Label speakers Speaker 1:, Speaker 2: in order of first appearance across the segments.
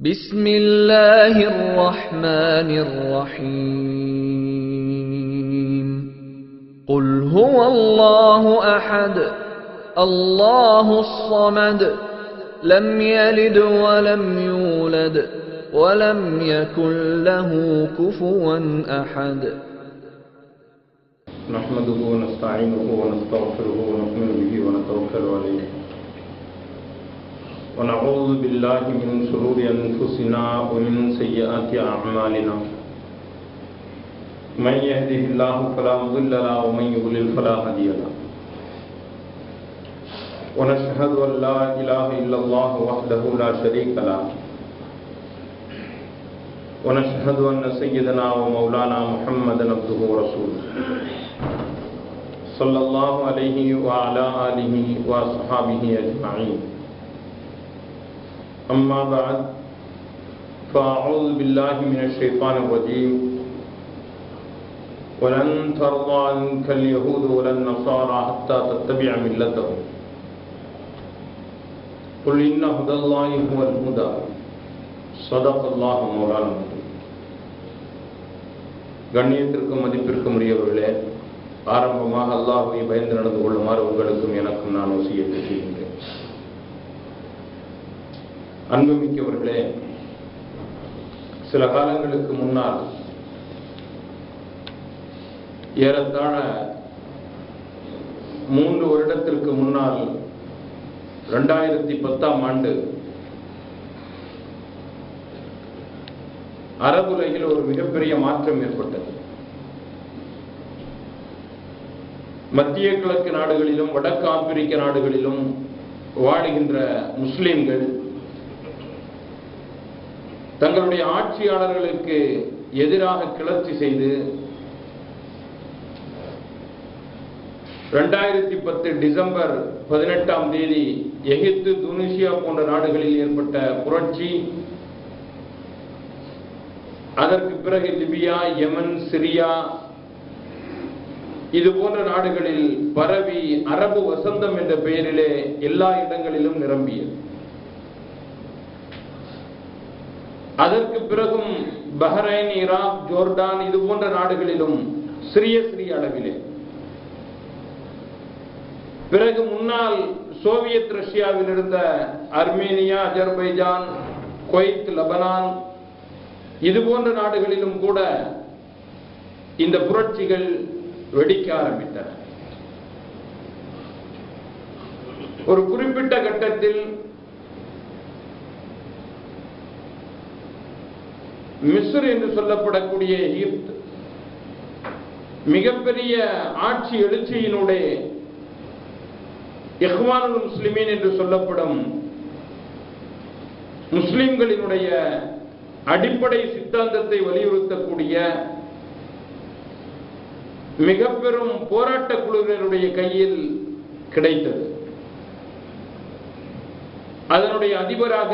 Speaker 1: بسم الله الرحمن الرحيم. قل هو الله أحد الله الصمد لم يلد ولم يولد ولم يكن له كفوا أحد.
Speaker 2: نحمده ونستعينه ونستغفره ونؤمن به ونتوكل عليه. ونعوذ بالله من شرور أنفسنا ومن سيئات أعمالنا. من يهده الله فلا مضل له ومن يضلل فلا هادي له. ونشهد أن لا إله إلا الله وحده لا شريك له. ونشهد أن سيدنا ومولانا محمدا عبده ورسوله. صلى الله عليه وعلى آله وأصحابه أجمعين. أما بعد فأعوذ بالله من الشيطان الرجيم ولن ترضى عنك اليهود ولا النصارى حتى تتبع ملتهم قل إن هدى الله هو الهدى صدق الله مولانا கண்ணியத்திற்கும் மதிப்பிற்கும் உரியவர்களே ஆரம்பமாக அல்லாஹுவை பயந்து நடந்து கொள்ளுமாறு உங்களுக்கும் எனக்கும் நான் வசியத்தை செய்கின்றேன் அன்புமிக்கவர்களே சில காலங்களுக்கு முன்னால் ஏறத்தாழ மூன்று வருடத்திற்கு முன்னால் ரெண்டாயிரத்தி பத்தாம் ஆண்டு அரபுலகில் ஒரு மிகப்பெரிய மாற்றம் ஏற்பட்டது. மத்திய கிழக்கு நாடுகளிலும் வடக்கு ஆப்பிரிக்க நாடுகளிலும் வாழுகின்ற முஸ்லிம்கள் தங்களுடைய ஆட்சியாளர்களுக்கு எதிராக கிளர்ச்சி செய்து ரெண்டாயிரத்தி பத்து டிசம்பர் பதினெட்டாம் தேதி எகிப்து துனிசியா போன்ற நாடுகளில் ஏற்பட்ட புரட்சி அதற்கு பிறகு லிபியா யமன் சிரியா இது போன்ற நாடுகளில் பரவி அரபு வசந்தம் என்ற பெயரிலே எல்லா இடங்களிலும் நிரம்பியது. அதற்கு பிறகும் பஹ்ரைன் ஈராக் ஜோர்டான் இது போன்ற நாடுகளிலும் சிறிய சிறிய அளவிலே. பிறகு முன்னால் சோவியத் ரஷ்யாவில் இருந்த அர்மேனியா அஜர்பைஜான் குவைத் லெபனான் இது போன்ற நாடுகளிலும் கூட இந்த புரட்சிகள் வெடிக்க ஆரம்பித்தன. ஒரு குறிப்பிட்ட கட்டத்தில் மிஸ்ர் என்று சொல்லப்படக்கூடிய எகிப்த் மிகப்பெரிய ஆட்சி எழுச்சியினுடைய இஹ்வானுல் முஸ்லிமீன் என்று சொல்லப்படும் முஸ்லிம்களினுடைய அடிப்படை சித்தாந்தத்தை வலியுறுத்தக்கூடிய மிக பெரும் போராட்ட குழுவினருடைய கையில் கிடைத்தது. அதனுடைய அதிபராக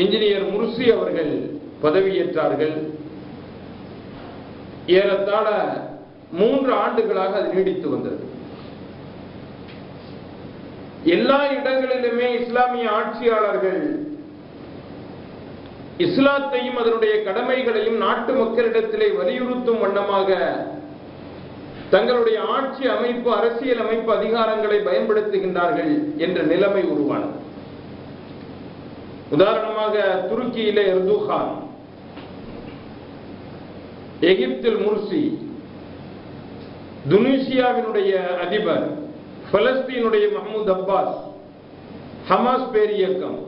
Speaker 2: இன்ஜினியர் முர்சி அவர்கள் பதவியேற்றார்கள். ஏறத்தாழ மூன்று ஆண்டுகளாக அது நீடித்து வந்தது. எல்லா இடங்களிலுமே இஸ்லாமிய ஆட்சியாளர்கள் இஸ்லாத்தையும் அதனுடைய கடமைகளையும் நாட்டு மக்களிடத்திலே வலியுறுத்தும் வண்ணமாக தங்களுடைய ஆட்சி அமைப்பு அரசியல் அமைப்பு அதிகாரங்களை பயன்படுத்துகின்றார்கள் என்ற நிலைமை உருவானது. உதாரணமாக துருக்கியில எர்துகான் எகிப்தில் முர்சி. துனிசியாவினுடைய அதிபர். பலஸ்தீனுடைய மஹமூத் அப்பாஸ். ஹமாஸ் பேரியக்கம்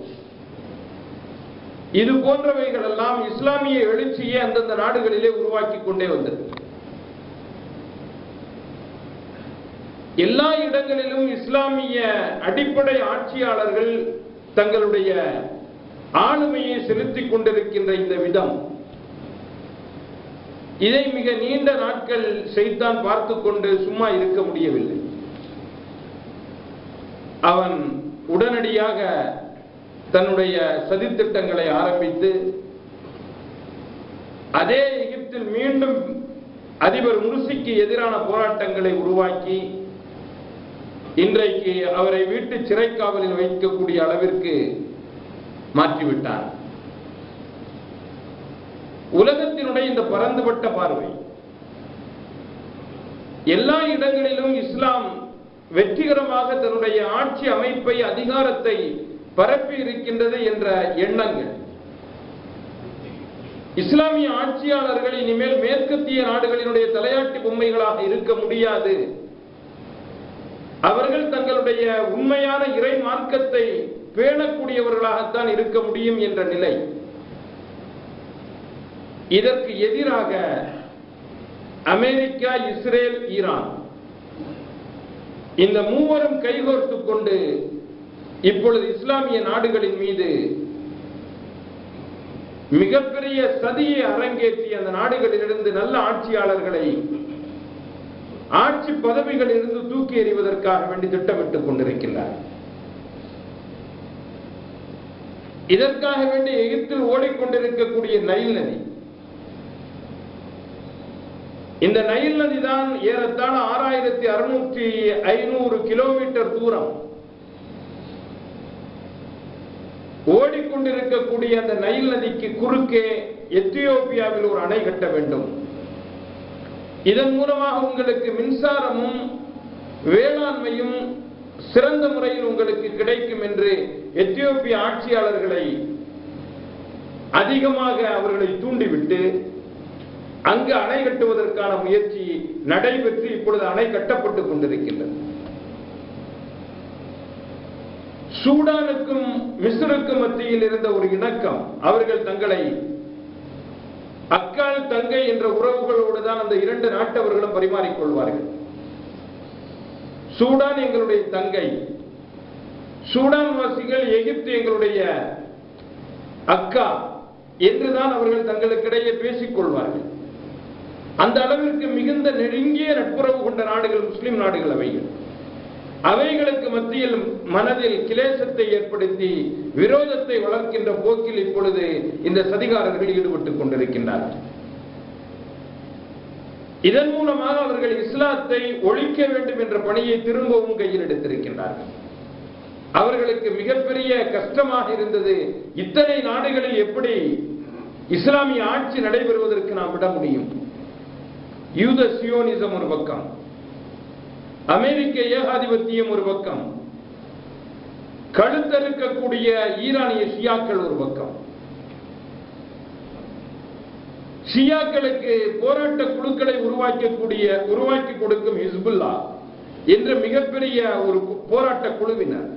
Speaker 2: இது போன்றவைகள் எல்லாம் இஸ்லாமிய எழுச்சியை அந்தந்த நாடுகளிலே உருவாக்கி கொண்டே வந்தது. எல்லா இடங்களிலும் இஸ்லாமிய அடிப்படை ஆட்சியாளர்கள் தங்களுடைய ஆளுமையை செலுத்திக் கொண்டிருக்கின்ற இந்த விதம். இதை மிக நீண்ட நாட்கள் செய்தான் பார்த்து கொண்டு சும்மா இருக்க முடியவில்லை. அவன் உடனடியாக தன்னுடைய சதித்திட்டங்களை ஆரம்பித்து அதே எகிப்தில் மீண்டும் அதிபர் முர்சிக்கு எதிரான போராட்டங்களை உருவாக்கி இன்றைக்கு அவரை வீட்டு சிறைக்காவலில் வைக்கக்கூடிய அளவிற்கு மாற்றிவிட்டார். உலகத்தினுடைய இந்த பரந்துபட்ட பார்வை எல்லா இடங்களிலும் இஸ்லாம் வெற்றிகரமாக தன்னுடைய ஆட்சி அமைப்பை அதிகாரத்தை பரப்பி இருக்கின்றது என்ற எண்ணங்கள். இஸ்லாமிய ஆட்சியாளர்கள் இனிமேல் மேற்கத்திய நாடுகளினுடைய தலையாட்டி பொம்மைகளாக இருக்க முடியாது. அவர்கள் தங்களுடைய உண்மையான இறை மார்க்கத்தை பேணக்கூடியவர்களாகத்தான் இருக்க முடியும் என்ற நிலை. இதற்கு எதிராக அமெரிக்கா இஸ்ரேல் ஈரான் இந்த மூவரும் கைகோர்த்து கொண்டு இப்பொழுது இஸ்லாமிய நாடுகளின் மீது மிகப்பெரிய சதியை அரங்கேற்றி அந்த நாடுகளிலிருந்து நல்ல ஆட்சியாளர்களை ஆட்சி பதவிகளிலிருந்து தூக்கி எறிவதற்காக வேண்டி திட்டமிட்டுக் கொண்டிருக்கின்றார். இதற்காக வேண்டி எகிப்தில் ஓடிக்கொண்டிருக்கக்கூடிய நைல் நதி. இந்த நைல் நதி தான் ஏறத்தாழ ஆறாயிரத்தி அறுநூற்றி ஐநூறு கிலோமீட்டர் தூரம். ஓடிக்கொண்டிருக்கக்கூடிய அந்த நைல் நதிக்கு குறுக்கே எத்தியோப்பியாவில் ஒரு அணை கட்ட வேண்டும். இதன் மூலமாக உங்களுக்கு மின்சாரமும் வேளாண்மையும் சிறந்த முறையில் உங்களுக்கு கிடைக்கும் என்று எத்தியோப்பிய ஆட்சியாளர்களை அதிகமாக அவர்களை தூண்டிவிட்டு அங்கு அணை கட்டுவதற்கான முயற்சி நடைபெற்று இப்பொழுது அணை கட்டப்பட்டுக் கொண்டிருக்கின்றது. சூடானுக்கும் மிஸ்ருக்கும் மத்தியில் இருந்த ஒரு இணக்கம் அவர்கள் தங்களை அக்கால் தங்கை என்ற உறவுகளோடு தான் அந்த இரண்டு நாட்டவர்களும் பரிமாறிக்கொள்வார்கள். சூடான் எங்களுடைய தங்கை. சூடான் வாசிகள் எகிப்து எங்களுடைய அக்கா என்றுதான் அவர்கள் தங்களுக்கிடையே பேசிக் கொள்வார்கள். அந்த அளவிற்கு மிகுந்த நெருங்கிய நட்புறவு கொண்ட நாடுகள் முஸ்லிம் நாடுகள் அவைகள் அவைகளுக்கு மத்தியில் மனதில் கிளேசத்தை ஏற்படுத்தி விரோதத்தை வளர்க்கின்ற போக்கில் இப்பொழுது இந்த சதிகாரர்கள் ஈடுபட்டுக் கொண்டிருக்கின்றார்கள். இதன் மூலமாக அவர்கள் இஸ்லாத்தை ஒழிக்க வேண்டும் என்ற பணியை திரும்பவும் கையில் எடுத்திருக்கின்றார்கள். அவர்களுக்கு மிகப்பெரிய கஷ்டமாக இருந்தது. இத்தனை நாடுகளில் எப்படி இஸ்லாமிய ஆட்சி நடைபெறுவதற்கு நாம் விட முடியும்? யூத சியோனிசம் ஒரு பக்கம். அமெரிக்க ஏகாதிபத்தியம் ஒரு பக்கம். கழுத்தறுக்கக்கூடிய ஈரானிய ஷியாக்கள் ஒரு பக்கம். ஷியாக்களுக்கு போராட்ட குழுக்களை உருவாக்கக்கூடிய உருவாக்கி கொடுக்கும் ஹிஸ்புல்லா என்ற மிகப்பெரிய ஒரு போராட்ட குழுவினர்.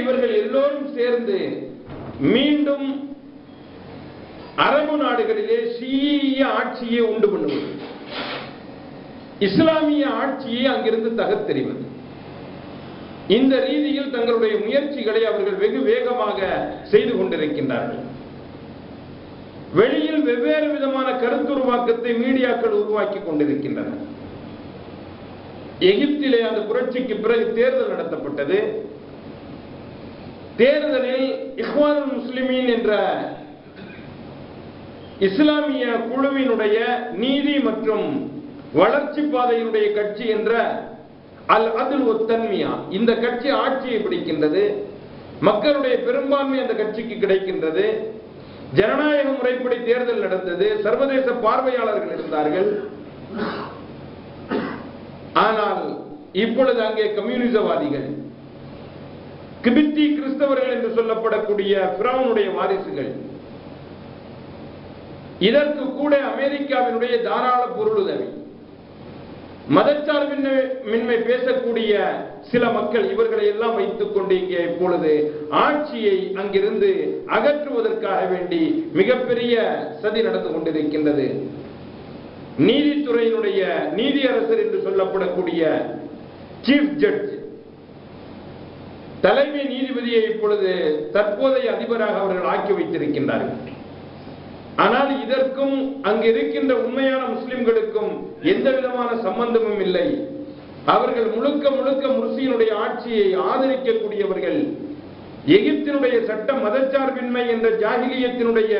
Speaker 2: இவர்கள் எல்லோரும் சேர்ந்து மீண்டும் அரபு நாடுகளிலே ஷீய ஆட்சியை உண்டு பண்ணுவது. இஸ்லாமிய ஆட்சியை அங்கிருந்து தகர்த்தெறிவது. இந்த ரீதியில் தங்களுடைய முயற்சிகளை அவர்கள் வெகு வேகமாக செய்து கொண்டிருக்கின்றார்கள். வெளியில் வெவ்வேறு விதமான கருத்துருவாக்கத்தை மீடியாக்கள் உருவாக்கி கொண்டிருக்கின்றன. எகிப்திலே அந்த புரட்சிக்கு பிறகு தேர்தல் நடத்தப்பட்டது. தேர்தலில் இஹ்வான் முஸ்லிமீன் என்ற இஸ்லாமிய குழுவினுடைய நீதி மற்றும் வளர்ச்சி பாதையினுடைய கட்சி என்ற அல் அதில் தன்மையா. இந்த கட்சி ஆட்சியை பிடிக்கின்றது. மக்களுடைய பெரும்பான்மை அந்த கட்சிக்கு கிடைக்கின்றது. ஜனநாயக முறைப்படி தேர்தல் நடந்தது. சர்வதேச பார்வையாளர்கள் இருந்தார்கள். ஆனால் இப்பொழுது அங்கே கம்யூனிசவாதிகள் கிபித்தி கிறிஸ்தவர்கள் என்று சொல்லப்படக்கூடிய பிராவுனுடைய வாரிசுகள் இதற்கு கூட அமெரிக்காவினுடைய தாராள பொருளுதவி. மதச்சார்பின்மை பேசக்கூடிய சில மக்கள் இவர்களை எல்லாம் வைத்துக் கொண்டு இங்கே இப்பொழுது ஆட்சியை அங்கிருந்து அகற்றுவதற்காக வேண்டி மிகப்பெரிய சதி நடந்து கொண்டிருக்கின்றது. நீதித்துறையினுடைய நீதியரசர் என்று சொல்லப்படக்கூடிய சீஃப் ஜட்ஜ் தலைமை நீதிபதியை இப்பொழுது தற்போதைய அதிபராக அவர்கள் ஆக்கி வைத்திருக்கின்றார்கள். ஆனால் இதற்கும் அங்கு இருக்கின்ற உண்மையான முஸ்லிம்களுக்கும் எந்த விதமான சம்பந்தமும் இல்லை. அவர்கள் முழுக்க முழுக்க முர்சியினுடைய ஆட்சியை ஆதரிக்கக்கூடியவர்கள். எகிப்தினுடைய சட்ட மதச்சார்பின்மை என்ற ஜாகிலியத்தினுடைய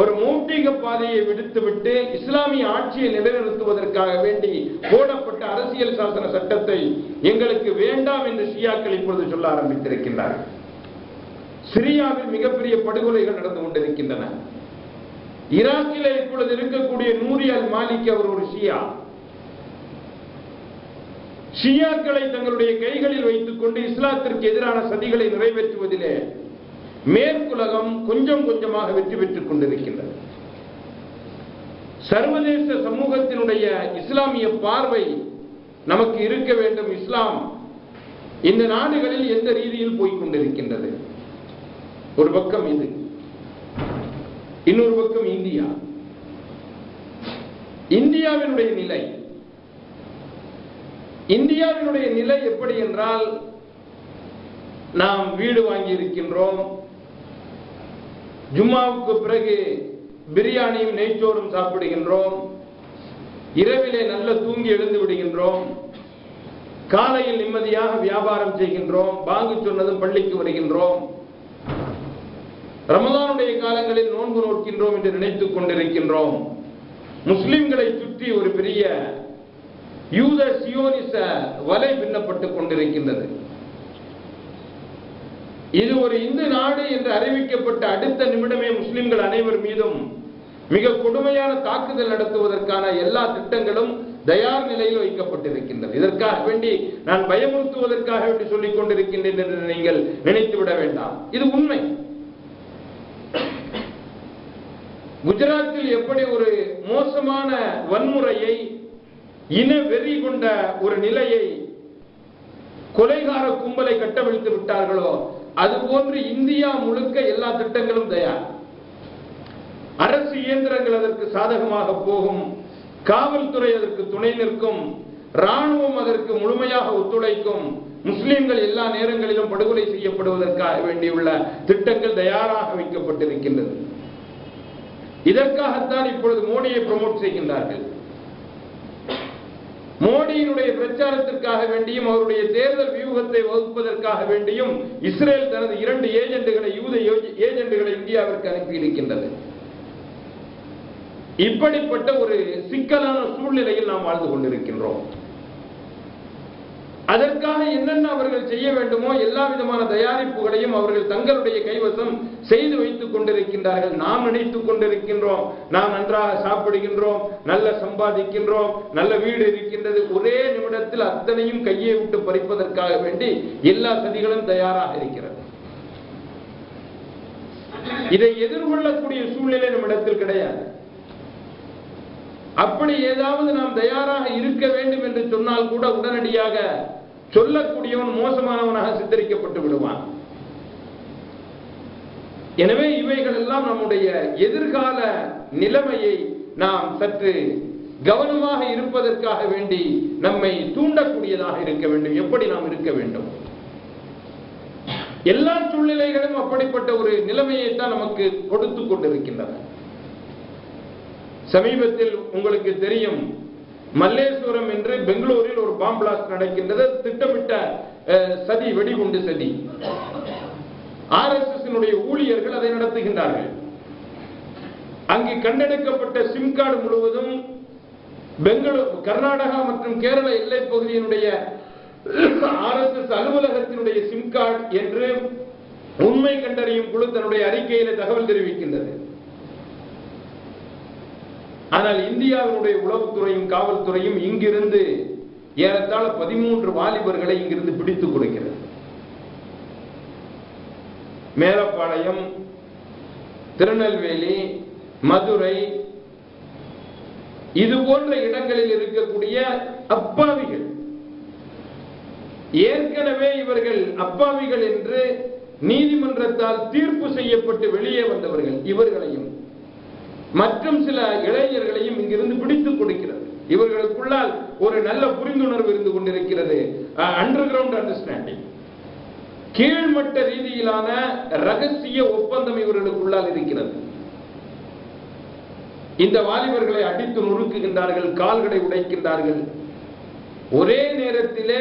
Speaker 2: ஒரு மூட்டிக பாதையை விடுத்துவிட்டு இஸ்லாமிய ஆட்சியை நிலைநிறுத்துவதற்காக வேண்டி போடப்பட்ட அரசியல் சாசன சட்டத்தை எங்களுக்கு வேண்டாம் என்று ஷியாக்கள் இப்பொழுது சொல்ல ஆரம்பித்திருக்கின்றார்கள். சிரியாவில் மிகப்பெரிய படுகொலைகள் நடந்து கொண்டிருக்கின்றன. ஈராக்கிலே இப்பொழுது இருக்கக்கூடிய நூரி அல் மாலிக் அவர் ஒரு ஷியா. ஷியாக்களை தங்களுடைய கைகளில் வைத்துக் கொண்டு இஸ்லாத்திற்கு எதிரான சதிகளை நிறைவேற்றுவதிலே மேற்குலகம் கொஞ்சம் கொஞ்சமாக வெற்றி பெற்றுக் கொண்டிருக்கின்றது. சர்வதேச சமூகத்தினுடைய இஸ்லாமிய பார்வை நமக்கு இருக்க வேண்டும். இஸ்லாம் இந்த நாடுகளில் எந்த ரீதியில் போய்க் கொண்டிருக்கின்றது? ஒரு பக்கம் இது இன்னொரு பக்கம் இந்தியா. இந்தியாவினுடைய நிலை இந்தியாவினுடைய நிலை எப்படி என்றால் நாம் வீடு வாங்கி இருக்கின்றோம் ஜும்மாவுக்கு பிறகு பிரியாணியும் நெய்ச்சோறும் சாப்பிடுகின்றோம் இரவிலே நல்ல தூங்கி எழுந்து விடுகின்றோம் காலையில் நிம்மதியாக வியாபாரம் செய்கின்றோம் பாங்கு சொன்னதும் பள்ளிக்கு வருகின்றோம் ரமதானுடைய காலங்களில் நோன்பு நோக்கின்றோம் என்று நினைத்துக் கொண்டிருக்கின்றோம். முஸ்லிம்களை சுற்றி ஒரு பெரிய யூத சியோனிச வலை பின்னப்பட்டுக் கொண்டிருக்கின்றது. இது ஒரு இந்து நாடு என்று அறிவிக்கப்பட்ட அடுத்த நிமிடமே முஸ்லிம்கள் அனைவர் மீதும் மிக கொடுமையான தாக்குதல் நடத்துவதற்கான எல்லா திட்டங்களும் தயார் நிலையில் வைக்கப்பட்டிருக்கின்றது. இதற்காக வேண்டி நான் பயமுறுத்துவதற்காக வேண்டி சொல்லிக் கொண்டிருக்கின்றேன் என்று நீங்கள் நினைத்து விட வேண்டாம். இது உண்மை. குஜராத்தில் எப்படி ஒரு மோசமான வன்முறையை இன வெறி கொண்ட ஒரு நிலையை கொலைகார கும்பலை கட்டவிழ்த்து விட்டார்களோ அதுபோன்று இந்தியா முழுக்க எல்லா திட்டங்களும் தயார். அரசு இயந்திரங்கள் அதற்கு சாதகமாக போகும் காவல்துறை அதற்கு துணை நிற்கும் ராணுவம் அதற்கு முழுமையாக ஒத்துழைக்கும் முஸ்லிம்கள் எல்லா நேரங்களிலும் படுகொலை செய்யப்படுவதற்காக வேண்டியுள்ள திட்டங்கள் தயாராக வைக்கப்பட்டிருக்கின்றது. இதற்காகத்தான் இப்பொழுது மோடியை ப்ரமோட் செய்கின்றார்கள். மோடியினுடைய பிரச்சாரத்திற்காக வேண்டியும் அவருடைய தேர்தல் வியூகத்தை வகுப்பதற்காக வேண்டியும் இஸ்ரேல் தனது இரண்டு ஏஜெண்டுகளை யூத ஏஜெண்டுகளை இந்தியாவிற்கு அனுப்பியிருக்கின்றது இப்படிப்பட்ட ஒரு சிக்கலான சூழ்நிலையில் நாம் வாழ்ந்து கொண்டிருக்கின்றோம். அதற்காக என்னென்ன அவர்கள் செய்ய வேண்டுமோ எல்லா விதமான தயாரிப்புகளையும் அவர்கள் தங்களுடைய கைவசம் செய்து வைத்துக் கொண்டிருக்கின்றார்கள். நாம் நினைத்துக் கொண்டிருக்கின்றோம். நாம் நன்றாக சாப்பிடுகின்றோம். நல்ல சம்பாதிக்கின்றோம். நல்ல வீடு இருக்கின்றது. ஒரே நிமிடத்தில் அத்தனையும் கையை விட்டு பறிப்பதற்காக வேண்டி எல்லா சதிகளும் தயாராக இருக்கிறது. இதை எதிர்கொள்ளக்கூடிய சூழ்நிலை நம்மிடத்தில் கிடையாது. அப்படி ஏதாவது நாம் தயாராக இருக்க வேண்டும் என்று சொன்னால் கூட உடனடியாக சொல்லக்கூடியவன் மோசமானவனாக சித்தரிக்கப்பட்டு விடுவான். எனவே இவைகள் எல்லாம் நம்முடைய எதிர்கால நிலைமையை நாம் சற்று கவனமாக இருப்பதற்காக வேண்டி நம்மை தூண்டக்கூடியதாக இருக்க வேண்டும். எப்படி நாம் இருக்க வேண்டும்? எல்லா சூழ்நிலைகளும் அப்படிப்பட்ட ஒரு நிலைமையை தான் நமக்கு கொடுத்து கொண்டிருக்கின்றன. சமீபத்தில் உங்களுக்கு தெரியும் மல்லேஸ்வரம் என்று பெங்களூரில் ஒரு பாம் பிளாஸ்ட் நடக்கின்றது. திட்டமிட்ட சதி வெடிகுண்டு சதி. ஆர்எஸ்எஸ் ஊழியர்கள் அதை நடத்துகின்றார்கள். அங்கு கண்டெடுக்கப்பட்ட சிம் கார்டு முழுவதும் பெங்களூர் கர்நாடகா மற்றும் கேரள எல்லை பகுதியினுடைய ஆர்எஸ்எஸ் அலுவலகத்தினுடைய சிம் கார்டு என்று உண்மை கண்டறியும் குழு தன்னுடைய அறிக்கையில தகவல் தெரிவிக்கின்றது. ஆனால் இந்தியாவினுடைய உளவுத்துறையும் காவல்துறையும் இங்கிருந்து ஏறத்தாழ பதிமூன்று வாலிபர்களை இங்கிருந்து பிடித்துக் கொடுக்கிறது. மேலப்பாளையம் திருநெல்வேலி மதுரை இது போன்ற இடங்களில் இருக்கக்கூடிய அப்பாவிகள். ஏற்கனவே இவர்கள் அப்பாவிகள் என்று நீதிமன்றத்தால் தீர்ப்பு செய்யப்பட்டு வெளியே வந்தவர்கள் இவர்களையும். மற்றும் சில இளைஞர்களையும் இங்கிருந்து பிடித்துக் கொடுக்கிறது. இவர்களுக்குள்ளால் ஒரு நல்ல புரிந்துணர்வு இருந்து கொண்டிருக்கிறது. அண்டர் கிரவுண்ட் அண்டர்ஸ்டாண்டிங் கீழ்மட்ட ரீதியிலான ரகசிய ஒப்பந்தம் இவர்களுக்குள்ளால் இருக்கிறது. இந்த வாலிபர்களை அடித்து நொறுக்குகின்றார்கள் கால்களை உடைக்கின்றார்கள். ஒரே நேரத்திலே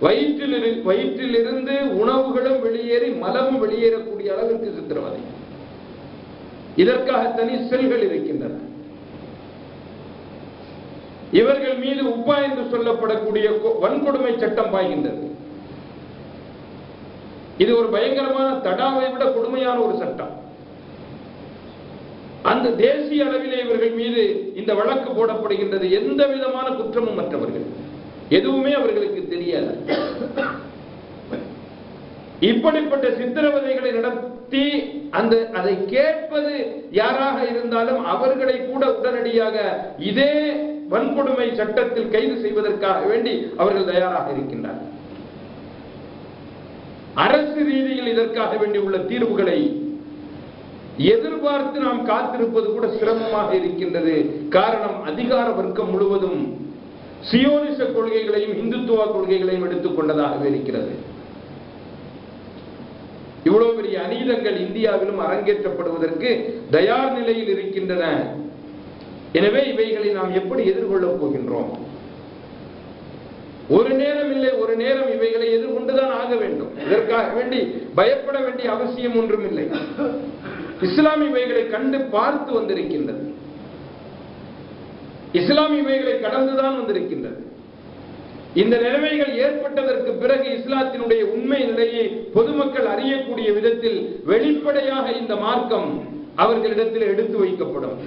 Speaker 2: வயிற்றில் வயிற்றிலிருந்து உணவுகளும் வெளியேறி மலமும் வெளியேறக்கூடிய அளவிற்கு சித்திரவதை. இதற்காக தனி செல்கள் இருக்கின்றன. இவர்கள் மீது உப்பா என்று சொல்லப்படக்கூடிய வன்கொடுமை சட்டம் பாய்கின்றது. இது ஒரு பயங்கரமான தடாவை விட கொடுமையான ஒரு சட்டம். அந்த தேசிய அளவிலே இவர்கள் மீது இந்த வழக்கு போடப்படுகின்றது எந்த விதமான குற்றமும் மற்றவர்கள். எதுவுமே அவர்களுக்கு தெரியாது. இப்படிப்பட்ட சித்திரவதைகளை நடத்தி அந்த அதை கேட்பது யாராக இருந்தாலும் அவர்களை கூட உடனடியாக இதே வன்கொடுமை சட்டத்தில் கைது செய்வதற்காக வேண்டி அவர்கள் தயாராக இருக்கின்றார் அரசு ரீதியில் இதற்காக வேண்டி உள்ள தீர்வுகளை எதிர்பார்த்து நாம் காத்திருப்பது கூட சிரமமாக இருக்கின்றது. காரணம் அதிகார வர்க்கம் முழுவதும் சியோனிச கொள்கைகளையும் இந்துத்துவ கொள்கைகளையும் எடுத்துக்கொண்டதாகவே இருக்கிறது. இவ்வளவு பெரிய அநீதங்கள் இந்தியாவிலும் அரங்கேற்றப்படுவதற்கு தயார் நிலையில் இருக்கின்றன. எனவே இவைகளை நாம் எப்படி எதிர்கொள்ளப் போகின்றோம்? ஒரு நேரம் இல்லை ஒரு நேரம் இவைகளை எதிர்கொண்டுதான் ஆக வேண்டும். இதற்காக வேண்டி பயப்பட வேண்டிய அவசியம் ஒன்றும் இல்லை. இஸ்லாம் இவைகளை கண்டு பார்த்து வந்திருக்கின்றது. இஸ்லாம் இவைகளை கடந்துதான் வந்திருக்கின்றது. இந்த நிலைமைகள் ஏற்பட்டதற்கு பிறகு இஸ்லாத்தினுடைய உண்மை நிலையை பொதுமக்கள் அறியக்கூடிய விதத்தில் வெளிப்படையாக இந்த மார்க்கம் அவர்களிடத்தில் எடுத்து வைக்கப்படும்.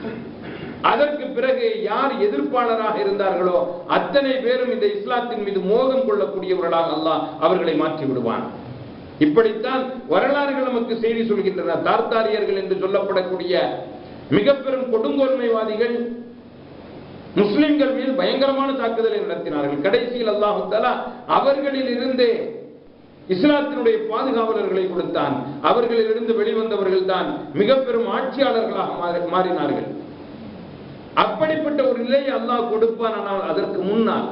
Speaker 2: அதற்கு பிறகு யார் எதிர்ப்பாளராக இருந்தார்களோ அத்தனை பேரும் இந்த இஸ்லாத்தின் மீது மோகம் கொள்ளக்கூடியவர்களாக அல்லாஹ் அவர்களை மாற்றி விடுவான். இப்படித்தான் வரலாறுகள் நமக்கு செய்தி சொல்கின்றன. தார்த்தாரியர்கள் என்று சொல்லப்படக்கூடிய மிக பெரும் கொடுங்கோன்மைவாதிகள் முஸ்லிம்கள் மீது பயங்கரமான தாக்குதலை நடத்தினார்கள். கடைசியில் அல்லாஹு தலா அவர்களில் இருந்தே இஸ்லாத்தினுடைய பாதுகாவலர்களை கொடுத்தான். அவர்களிலிருந்து வெளிவந்தவர்கள் தான் மிக பெரும் ஆட்சியாளர்களாக மாறினார்கள். அப்படிப்பட்ட ஒரு நிலையை அல்லாஹ் கொடுப்பான் ஆனால் அதற்கு முன்னால்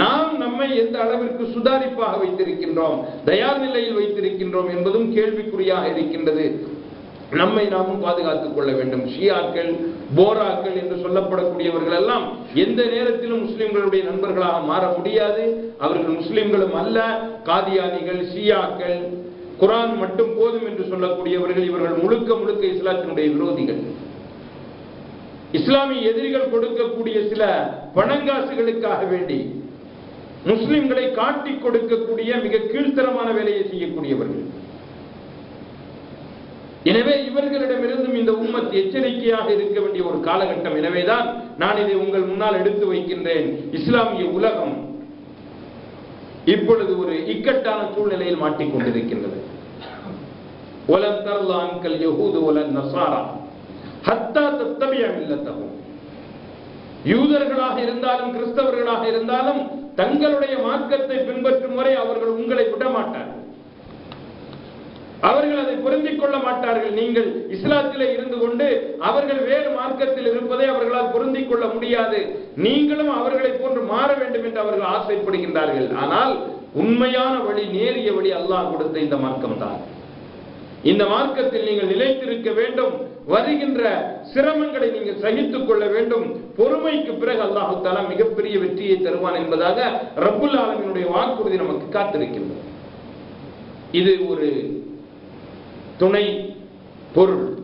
Speaker 2: நாம் நம்மை எந்த அளவிற்கு சுதாரிப்பாக வைத்திருக்கின்றோம் தயார் நிலையில் வைத்திருக்கின்றோம் என்பதும் கேள்விக்குறியாக இருக்கின்றது. நம்மை நாமும் பாதுகாத்துக் கொள்ள வேண்டும். ஷியாக்கள் போராக்கள் என்று சொல்லப்படக்கூடியவர்கள் எல்லாம் எந்த நேரத்திலும் முஸ்லிம்களுடைய நண்பர்களாக மாற முடியாது. அவர்கள் முஸ்லிம்களும் அல்ல. காதியானிகள் ஷியாக்கள் குரான் மட்டும் போதும் என்று சொல்லக்கூடியவர்கள் இவர்கள் முழுக்க முழுக்க இஸ்லாத்தினுடைய விரோதிகள். இஸ்லாமிய எதிரிகள் கொடுக்கக்கூடிய சில பணங்காசுகளுக்காக வேண்டி முஸ்லிம்களை காட்டிக் கொடுக்கக்கூடிய மிக கீழ்த்தரமான வேலையை செய்யக்கூடியவர்கள். எனவே இவர்களிடமிருந்தும் இந்த உம்மத் எச்சரிக்கையாக இருக்க வேண்டிய ஒரு காலகட்டம். எனவேதான் நான் இதை உங்கள் முன்னால் எடுத்து வைக்கின்றேன். இஸ்லாமிய உலகம் இப்பொழுது ஒரு இக்கட்டான சூழ்நிலையில் மாட்டிக்கொண்டிருக்கின்றது ஒலன் தர்லான்கள் யஹூது ஒலன் நசாரா ஹத்தா தத்தபிய இல்லத்தகும் யூதர்களாக இருந்தாலும் கிறிஸ்தவர்களாக இருந்தாலும் தங்களுடைய மார்க்கத்தை பின்பற்றும் வரை அவர்கள் உங்களை விட மாட்டார்கள் அவர்கள் அதை பொருந்திக் கொள்ள மாட்டார்கள். நீங்கள் இஸ்லாத்திலே இருந்து கொண்டு அவர்கள் வேறு மார்க்கத்தில் இருப்பதை அவர்களால் பொருந்திக் கொள்ள முடியாது. நீங்களும் அவர்களை போன்று மாற வேண்டும் என்று அவர்கள் ஆசைப்படுகின்றார்கள். ஆனால் உண்மையான வழி நேரிய வழி அல்லாஹ் கொடுத்த இந்த மார்க்கம் தான் இந்த மார்க்கத்தில் நீங்கள் நிலைத்திருக்க வேண்டும். வருகின்ற சிரமங்களை நீங்கள் சகித்துக் கொள்ள வேண்டும். பொறுமைக்கு பிறகு அல்லாஹு தாலா மிகப்பெரிய வெற்றியை தருவான் என்பதாக ரப்புல் ஆலமினுடைய வாக்குறுதி நமக்கு காத்திருக்கின்றது. இது ஒரு துணை பொருள்.